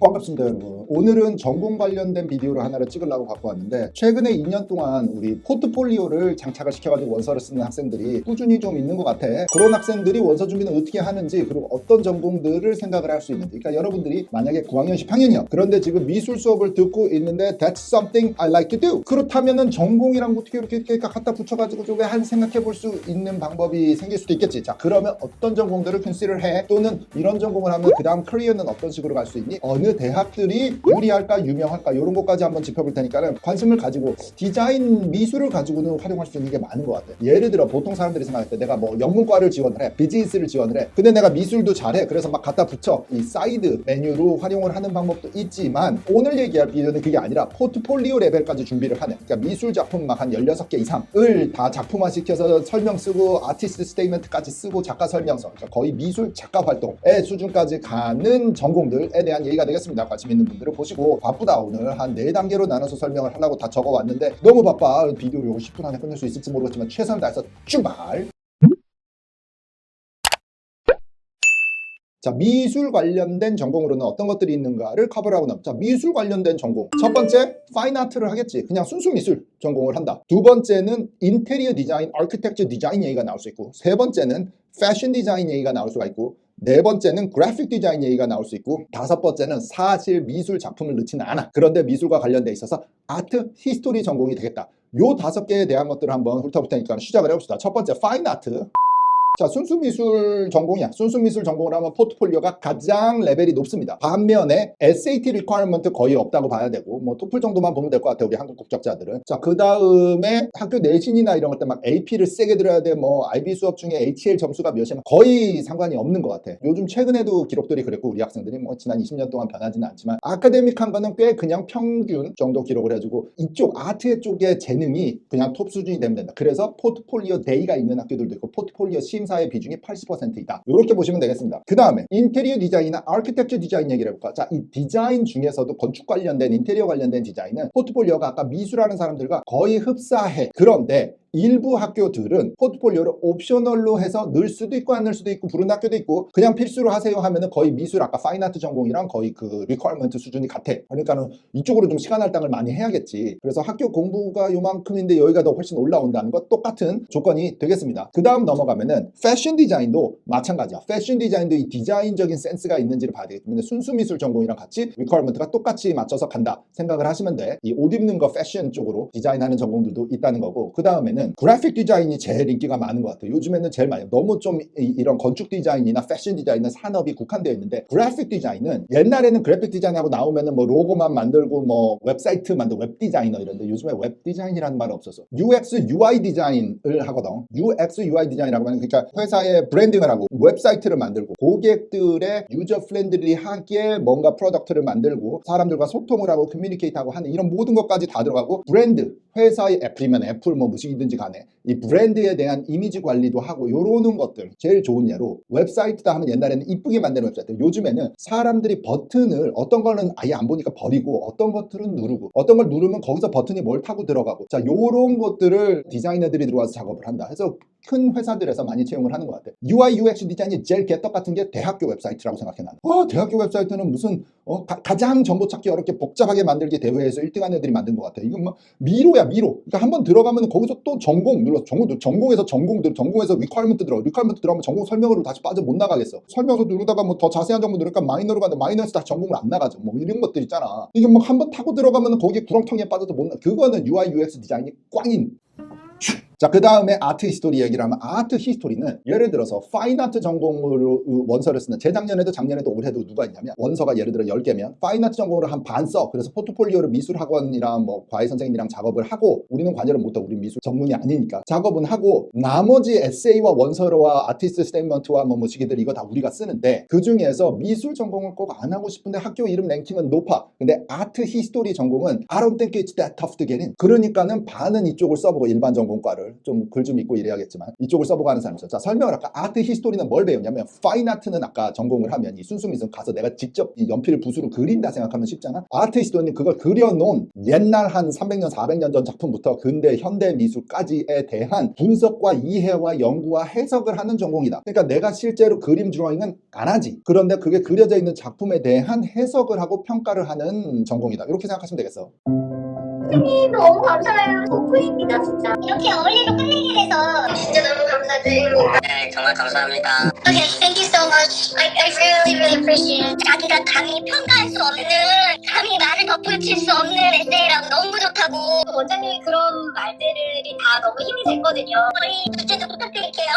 반갑습니다 여러분. 오늘은 전공 관련된 비디오를 하나를 찍으려고 갖고 왔는데 최근에 2년 동안 우리 포트폴리오를 장착을 시켜가지고 원서를 쓰는 학생들이 꾸준히 좀 있는 것 같아. 그런 학생들이 원서 준비는 어떻게 하는지 그리고 어떤 전공들을 생각을 할 수 있는지. 그러니까 여러분들이 만약에 9학년 10학년이요. 그런데 지금 미술 수업을 듣고 있는데 That's something I like to do. 그렇다면은 전공이랑 어떻게 이렇게, 이렇게 갖다 붙여가지고 좀한 생각해 볼 수 있는 방법이 생길 수도 있겠지. 자 그러면 어떤 전공들을 컨시를 해? 또는 이런 전공을 하면 그 다음 커리어는 어떤 식으로 갈 수 있니 어느 대학들이 유리할까 유명할까 이런 것까지 한번 짚어볼 테니까는 관심을 가지고 디자인 미술을 가지고는 활용할 수 있는 게 많은 것 같아 예를 들어 보통 사람들이 생각할 때 내가 뭐 영문과를 지원을 해 비즈니스를 지원을 해. 근데 내가 미술도 잘해. 그래서 막 갖다 붙여. 이 사이드 메뉴로 활용을 하는 방법도 있지만 오늘 얘기할 비디오는 그게 아니라 포트폴리오 레벨까지 준비를 하는. 그러니까 미술 작품 막 한 16개 이상을 다 작품화 시켜서 설명 쓰고 아티스트 스테이먼트까지 쓰고 작가 설명서. 그러니까 거의 미술 작가 활동의 수준까지 가는 전공들에 대한 얘기가 되겠 습니다 관심 있는 분들은 보시고 바쁘다 오늘 한 4단계로 나눠서 설명을 하려고 다 적어왔는데 너무 바빠 비디오를 요거 10분 안에 끝낼 수 있을지 모르겠지만 최선을 다해서 출발 자, 미술 관련된 전공으로는 어떤 것들이 있는가를 커버를 하고 나자 미술 관련된 전공. 첫 번째, 파인아트를 하겠지. 그냥 순수 미술 전공을 한다. 두 번째는 인테리어 디자인, 아키텍처 디자인 얘기가 나올 수 있고, 세 번째는 패션 디자인 얘기가 나올 수가 있고, 네 번째는 그래픽 디자인 얘기가 나올 수 있고 다섯 번째는 사실 미술 작품을 넣지는 않아. 그런데 미술과 관련돼 있어서 아트 히스토리 전공이 되겠다. 요 다섯 개에 대한 것들을 한번 훑어볼 테니까 시작을 해봅시다. 첫 번째 파인 아트. 자, 순수 미술 전공이야. 순수 미술 전공을 하면 포트폴리오가 가장 레벨이 높습니다. 반면에 SAT 리퀘어먼트 거의 없다고 봐야 되고, 뭐 토플 정도만 보면 될 것 같아요. 우리 한국 국적자들은. 자, 그 다음에 학교 내신이나 이런 것 때 막 AP를 세게 들어야 돼. 뭐 IB 수업 중에 HL 점수가 몇이면 거의 상관이 없는 것 같아. 요즘 최근에도 기록들이 그랬고, 우리 학생들이 뭐 지난 20년 동안 변하지는 않지만, 아카데믹한 거는 꽤 그냥 평균 정도 기록을 해주고, 이쪽 아트 쪽의 재능이 그냥 톱 수준이 되면 된다. 그래서 포트폴리오 데이가 있는 학교들도 있고, 포트폴리오 심 사의 비중이 80%이다. 이렇게 보시면 되겠습니다. 그 다음에 인테리어 디자인이나 아키텍처 디자인 얘기를 해볼까? 자, 이 디자인 중에서도 건축 관련된 인테리어 관련된 디자인은 포트폴리오가 아까 미술하는 사람들과 거의 흡사해. 그런데 일부 학교들은 포트폴리오를 옵셔널로 해서 넣을 수도 있고 안 넣을 수도 있고 부른 학교도 있고 그냥 필수로 하세요 하면은 거의 미술 아까 파인아트 전공이랑 거의 그 리퀘어먼트 수준이 같아. 그러니까는 이쪽으로 좀 시간 할당을 많이 해야겠지. 그래서 학교 공부가 요만큼인데 여기가 더 훨씬 올라온다는 것 똑같은 조건이 되겠습니다. 그 다음 넘어가면은 패션 디자인도 마찬가지야. 패션 디자인도 이 디자인적인 센스가 있는지를 봐야 되기 때문에 순수 미술 전공이랑 같이 리퀘어먼트가 똑같이 맞춰서 간다 생각을 하시면 돼. 이 옷 입는 거 패션 쪽으로 디자인하는 전공들도 있다는 거고 그 다음에는 그래픽 디자인이 제일 인기가 많은 것 같아요. 요즘에는 제일 많이 너무 좀 이, 런 건축 디자인이나 패션 디자인은 산업이 국한되어 있는데 그래픽 디자인은 옛날에는 그래픽 디자인하고 나오면은 뭐 로고만 만들고 뭐 웹사이트 만들고 웹 디자이너 이런데 요즘에 웹 디자인이라는 말은 없었어. UX UI 디자인을 하거든. UX UI 디자인이라고 하면 그러니까 회사의 브랜딩을 하고 웹사이트를 만들고 고객들의 유저 프렌들리하게 뭔가 프로덕트를 만들고 사람들과 소통을 하고 커뮤니케이트하고 하는 이런 모든 것까지 다 들어가고 브랜드 회사의 애플이면 애플 뭐 무식이든지 간에 이 브랜드에 대한 이미지 관리도 하고 요러는 것들 제일 좋은 예로 웹사이트다 하면 옛날에는 이쁘게 만드는 웹사이트. 요즘에는 사람들이 버튼을 어떤 거는 아예 안 보니까 버리고 어떤 것들은 누르고 어떤 걸 누르면 거기서 버튼이 뭘 타고 들어가고. 자 요런 것들을 디자이너들이 들어와서 작업을 한다. 해서 큰 회사들에서 많이 채용을 하는 것 같아요. UI UX 디자인이 제일 개떡 같은 게 대학교 웹사이트라고 생각해 나는. 와 대학교 웹사이트는 무슨 어, 가, 장 정보 찾기 어렵게 복잡하게 만들기 대회에서 1등한 애들이 만든 것 같아. 이건 뭐 미로야 미로. 그러니까 한번 들어가면 거기서 또 전공 눌러 전공 전공에서 전공 들 전공에서 리퀘어먼트 들어 리퀘어먼트 들어가면 전공 설명으로 다시 빠져 못 나가겠어. 설명서 누르다가 뭐 더 자세한 정보 누르니까 마이너로 가는데 마이너에서 다시 전공을 안 나가죠. 뭐 이런 것들 있잖아. 이게 뭐 한번 타고 들어가면 거기에 구렁텅이에 빠져서 못 나. 그거는 UI UX 디자인이 꽝인. 자, 그 다음에 아트 히스토리 얘기를 하면 아트 히스토리는 예를 들어서 파인아트 전공으로 원서를 쓰는 재작년에도 작년에도 올해도 누가 있냐면 원서가 예를 들어 10개면 파인아트 전공으로 한 반 써. 그래서 포트폴리오를 미술학원이랑 뭐 과외 선생님이랑 작업을 하고 우리는 관여를 못해. 우리 미술 전문이 아니니까. 작업은 하고 나머지 에세이와 원서와 아티스트 스테이먼트와 뭐 뭐시기들 이거 다 우리가 쓰는데 그 중에서 미술 전공을 꼭 안 하고 싶은데 학교 이름 랭킹은 높아. 근데 아트 히스토리 전공은 I don't think it's that tough to get in. 그러니까는 반은 이쪽을 써보고 일반 전공과를 말을 좀글 좀 읽고 이래야겠지만 이쪽을 써보고 하는 사람이죠. 자 설명을 할까? 아트 히스토리는 뭘 배웠냐면 파인 아트는 아까 전공을 하면 이 순수 미술 가서 내가 직접 이 연필 붓으로 그린다 생각하면 쉽잖아. 아트 히스토리는 그걸 그려놓은 옛날 한 300년 400년 전 작품부터 근대 현대 미술까지에 대한 분석과 이해와 연구와 해석을 하는 전공이다. 그러니까 내가 실제로 그림 드로잉은 안 하지. 그런데 그게 그려져 있는 작품에 대한 해석을 하고 평가를 하는 전공이다. 이렇게 생각하시면 되겠어. 선생님 너무 감사해요. 덕분입니다 진짜. 이렇게 어울리로 끝내게 돼서 진짜 너무 감사드립니다. 네, 정말 감사합니다. Okay, thank you so much. I, I really really appreciate it. 자기가 감히 평가할 수 없는, 감히 나를 덧붙일 수 없는 에세이라고 너무 좋다고. 원장님이 그런 말들이 다 너무 힘이 됐거든요. 저희 주제도 부탁드릴게요.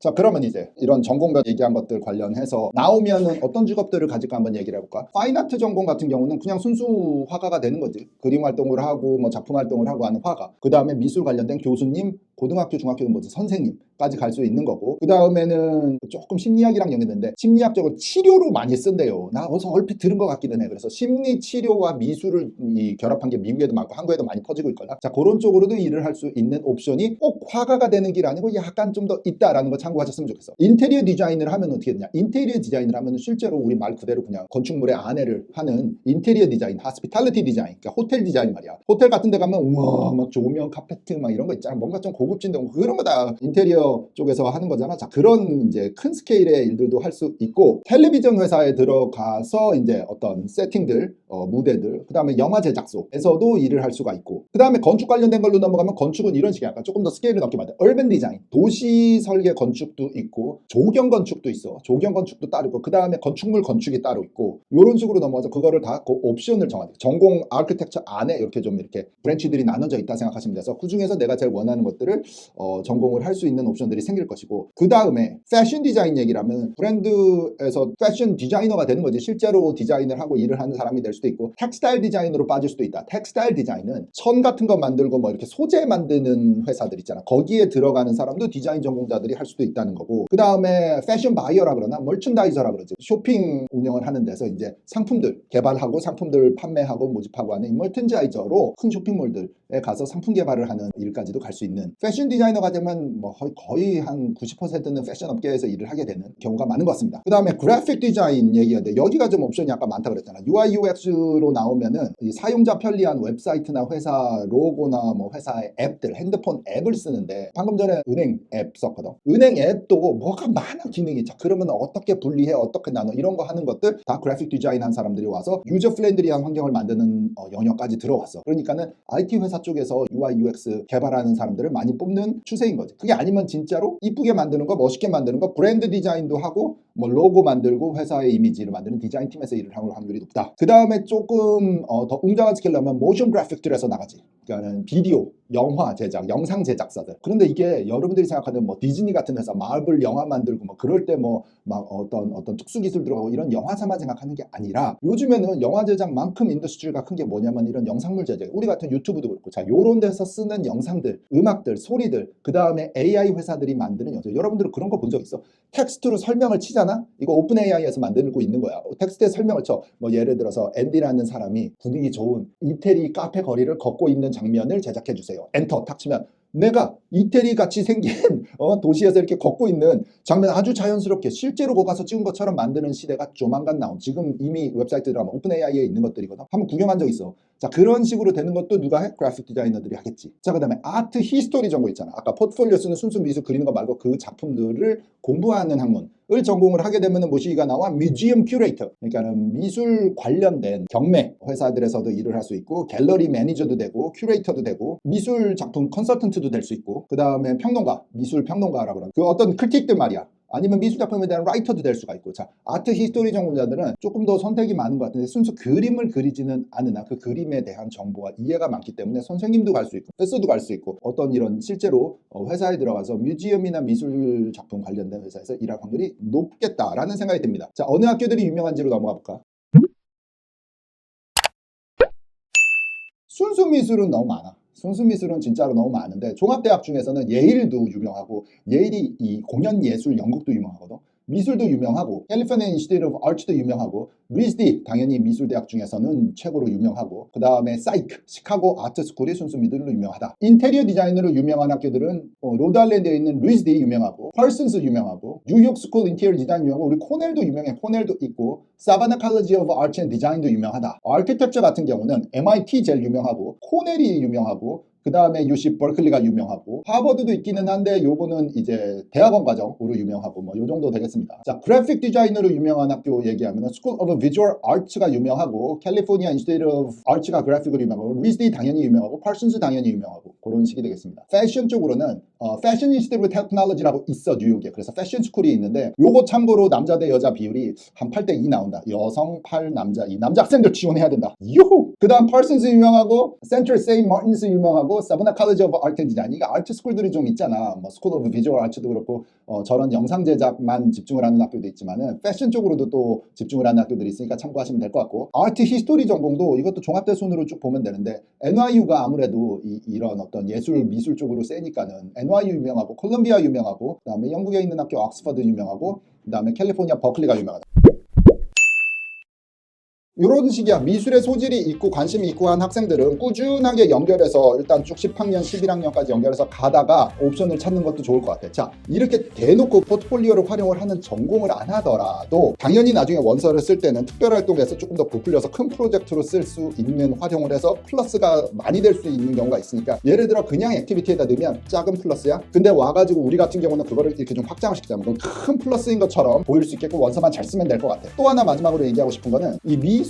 자 그러면 이제 이런 전공별 얘기한 것들 관련해서 나오면은 어떤 직업들을 가질까 한번 얘기를 해볼까? 파인아트 전공 같은 경우는 그냥 순수 화가가 되는 거지. 그림 활동을 하고 뭐 작품 활동을 하고 하는 화가. 그 다음에 미술 관련된 교수님, 고등학교, 중학교 뭐 선생님까지 갈 수 있는 거고. 그 다음에는 조금 심리학이랑 연결되는데 심리학적으로 치료로 많이 쓴대요. 나 어디서 얼핏 들은 것 같기는 해. 그래서 심리 치료와 미술을 이 결합한 게 미국에도 많고 한국에도 많이 퍼지고 있거나. 자 그런 쪽으로도 일을 할 수 있는 옵션이 꼭 화가가 되는 길 아니고 약간 좀 더 있다라는 거 참고하셨으면 좋겠어. 인테리어 디자인을 하면 어떻게 되냐? 인테리어 디자인을 하면 실제로 우리 말 그대로 그냥 건축물의 안에를 하는 인테리어 디자인, 하스피탈리티 디자인, 그러니까 호텔 디자인 말이야. 호텔 같은 데 가면 우와 막 조명, 카페트 막 이런 거 있잖아. 뭔가 좀 고급 진데 뭐 그런 거 다 인테리어 쪽에서 하는 거잖아. 자 그런 이제 큰 스케일의 일들도 할 수 있고 텔레비전 회사에 들어가서 이제 어떤 세팅들, 어, 무대들, 그 다음에 영화 제작소에서도 일을 할 수가 있고 그 다음에 건축 관련된 걸로 넘어가면 건축은 이런 식이야. 약간 조금 더 스케일을 넓게 만든 얼벤 디자인, 도시 설계 건축도 있고 조경 건축도 있어. 조경 건축도 따로 있고 그 다음에 건축물 건축이 따로 있고 이런 식으로 넘어가서 그거를 다 그 옵션을 정하는 전공 아키텍처 안에 이렇게 좀 이렇게 브랜치들이 나눠져 있다 생각하시면 돼서 그 중에서 내가 제일 원하는 것들을 어, 전공을 할 수 있는 옵션들이 생길 것이고 그 다음에 패션 디자인 얘기를 하면 브랜드에서 패션 디자이너가 되는 거지. 실제로 디자인을 하고 일을 하는 사람이 될 수도 있고 텍스타일 디자인으로 빠질 수도 있다. 텍스타일 디자인은 천 같은 거 만들고 뭐 이렇게 소재 만드는 회사들 있잖아. 거기에 들어가는 사람도 디자인 전공자들이 할 수도 있다는 거고 그 다음에 패션 바이어라 그러나 멀춘다이저라 그러지 쇼핑 운영을 하는 데서 이제 상품들 개발하고 상품들 판매하고 모집하고 하는 멀튼자이저로 큰 쇼핑몰들에 가서 상품 개발을 하는 일까지도 갈 수 있는 패션 디자이너가 되면 뭐 거의- 한 90%는 패션 업계에서 일을 하게 되는 경우가 많은 것 같습니다. 그 다음에 그래픽 디자인 얘기하는데 여기가 좀 옵션이 아까 많다 그랬잖아. UI UX로 나오면은 이 사용자 편리한 웹사이트나 회사 로고나 뭐 회사의 앱들 핸드폰 앱을 쓰는데 방금 전에 은행 앱 썼거든. 은행 앱도 뭐가 많아 기능이. 자 그러면 어떻게 분리해 어떻게 나눠 이런 거 하는 것들 다 그래픽 디자인 한 사람들이 와서 유저 플랜드리한 환경을 만드는 어, 영역까지 들어왔어. 그러니까는 IT 회사 쪽에서 UI UX 개발하는 사람들을 많이 뽑는 추세인 거지. 그게 아니면 진짜로 이쁘게 만드는 거, 멋있게 만드는 거, 브랜드 디자인도 하고 뭐 로고 만들고 회사의 이미지를 만드는 디자인 팀에서 일을 할 확률이 높다. 그 다음에 조금 어, 더 웅장한 스케일로 면 모션 그래픽들에서 나가지. 그러니까는 비디오, 영화 제작, 영상 제작사들. 그런데 이게 여러분들이 생각하는 뭐 디즈니 같은 회사, 마블 영화 만들고 뭐 그럴 때 뭐 막 어떤 어떤 특수 기술 들어가고 이런 영화사만 생각하는 게 아니라 요즘에는 영화 제작만큼 인더스트리가 큰 게 뭐냐면 이런 영상물 제작. 우리 같은 유튜브도 그렇고 자 요런 데서 쓰는 영상들, 음악들, 소리들, 그 다음에 AI 회사들이 만드는 영상. 여러분들은 그런 거 본 적 있어? 텍스트로 설명을 치잖아? 이거 오픈 AI에서 만들고 있는 거야. 텍스트에 설명을 쳐. 뭐 예를 들어서 앤디라는 사람이 분위기 좋은 이태리 카페 거리를 걷고 있는 장면을 제작해 주세요. 엔터 탁 치면 내가 이태리 같이 생긴 어, 도시에서 이렇게 걷고 있는 장면 아주 자연스럽게 실제로 거기 가서 찍은 것처럼 만드는 시대가 조만간 나온 지금 이미 웹사이트 들어가면 오픈 AI에 있는 것들이거든. 한번 구경한 적 있어. 자 그런 식으로 되는 것도 누가 해? 그래픽 디자이너들이 하겠지. 자 그 다음에 아트 히스토리 전공 있잖아. 아까 포트폴리오 쓰는 순수 미술 그리는 거 말고 그 작품들을 공부하는 학문. 을 전공을 하게 되면 뭐시기가 나와 뮤지엄 큐레이터. 그러니까는 미술 관련된 경매 회사들에서도 일을 할 수 있고 갤러리 매니저도 되고 큐레이터도 되고 미술 작품 컨설턴트도 될 수 있고 그 다음에 평론가 미술 평론가라고 그러는 그 어떤 크리틱들 말이야 아니면 미술 작품에 대한 라이터도 될 수가 있고. 자 아트 히스토리 전공자들은 조금 더 선택이 많은 것 같은데 순수 그림을 그리지는 않으나 그 그림에 대한 정보와 이해가 많기 때문에 선생님도 갈 수 있고 패스도 갈 수 있고 어떤 이런 실제로 어, 회사에 들어가서 뮤지엄이나 미술 작품 관련된 회사에서 일할 확률이 높겠다라는 생각이 듭니다. 자 어느 학교들이 유명한지로 넘어가 볼까? 순수 미술은 너무 많아 순수 미술은 진짜로 너무 많은데 종합대학 중에서는 예일도 유명하고 예일이 이 공연 예술 연극도 유명하거든. 미술도 유명하고 캘리포니아 인스티튜트 오브 아츠도 유명하고 루이스디 당연히 미술대학 중에서는 최고로 유명하고 그 다음에 사이크 시카고 아트스쿨이 순수 미들로 유명하다. 인테리어 디자인으로 유명한 학교들은 어, 로드아일랜드에 있는 루이스디 유명하고 펄슨스 유명하고 뉴욕 스쿨 인테리어 디자인 유명하고 우리 코넬도 유명해. 코넬도 있고 사바나 칼리지 오브 아트 앤 디자인도 유명하다. 아키텍처 같은 경우는 MIT 제일 유명하고 코넬이 유명하고 그 다음에 UC 버클리가 유명하고 하버드도 있기는 한데 요거는 이제 대학원 과정으로 유명하고 뭐 요 정도 되겠습니다. 자 그래픽 디자이너로 유명한 학교 얘기하면 스쿨 오브 비주얼 아츠가 유명하고 캘리포니아 인스티튜트 오브 아츠가 그래픽으로 유명하고 리스디 당연히 유명하고 펄슨스 당연히 유명하고 그런 식이 되겠습니다. 패션 쪽으로는 어, 패션 인스티튜트 테크놀로지라고 있어 뉴욕에 그래서 패션 스쿨이 있는데 요거 참고로 남자 대 여자 비율이 한 8 대 2 나온다. 여성 8 남자 2 남자 학생들 지원해야 된다. 유후 그 다음 펄슨스 유명하고 센트럴 세인 마틴스 유명하고 사브나 칼리지 오브 아트 앤 디자인 이게 아트 스쿨들이 좀 있잖아. 뭐 스쿨 오브 비주얼 아츠도 그렇고 어, 저런 영상 제작만 집중을 하는 학교도 있지만은 패션 쪽으로도 또 집중을 하는 학교들이 있으니까 참고하시면 될 것 같고 아트 히스토리 전공도 이것도 종합대 순으로 쭉 보면 되는데 NYU가 아무래도 이, 런 어떤 예술 미술 쪽으로 세니까는 NYU 유명하고 콜롬비아 유명하고 그다음에 영국에 있는 학교 옥스퍼드 유명하고 그다음에 캘리포니아 버클리가 유명하다. 이런 식이야. 미술의 소질이 있고 관심이 있고 한 학생들은 꾸준하게 연결해서 일단 쭉 10학년, 11학년까지 연결해서 가다가 옵션을 찾는 것도 좋을 것 같아. 자, 이렇게 대놓고 포트폴리오를 활용을 하는 전공을 안 하더라도 당연히 나중에 원서를 쓸 때는 특별 활동에서 조금 더 부풀려서 큰 프로젝트로 쓸 수 있는 활용을 해서 플러스가 많이 될 수 있는 경우가 있으니까 예를 들어 그냥 액티비티에다 넣으면 작은 플러스야. 근데 와가지고 우리 같은 경우는 그거를 이렇게 좀 확장을 시키자면 큰 플러스인 것처럼 보일 수 있겠고 원서만 잘 쓰면 될 것 같아. 또 하나 마지막으로 얘기하고 싶은 거는 이 미술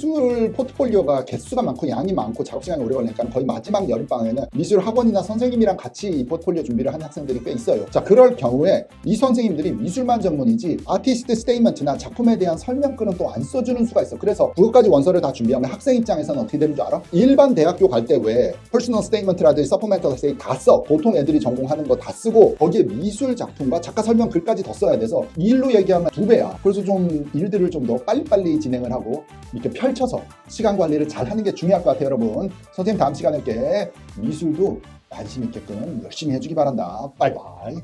포트폴리오가 개수가 많고 양이 많고 작업 시간이 오래 걸리니까 거의 마지막 여름방학에는 미술 학원이나 선생님이랑 같이 이 포트폴리오 준비를 하는 학생들이 꽤 있어요. 자, 그럴 경우에 이 선생님들이 미술만 전문이지 아티스트 스테이먼트나 작품에 대한 설명글은 또 안 써주는 수가 있어. 그래서 그것까지 원서를 다 준비하면 학생 입장에서는 어떻게 되는 줄 알아? 일반 대학교 갈 때 왜 퍼스널 스테이먼트라든지 서포멘털 스테이 다 써. 보통 애들이 전공하는 거 다 쓰고 거기에 미술 작품과 작가 설명글까지 더 써야 돼서 이 일로 얘기하면 두 배야. 그래서 좀 일들을 좀 더 빨리빨리 진행을 하고 이렇게 펼쳐서 시간 관리를 잘 하는 게 중요할 것 같아요, 여러분. 선생님 다음 시간에 함께 미술도 관심 있게끔 열심히 해주기 바란다. 빠이빠이.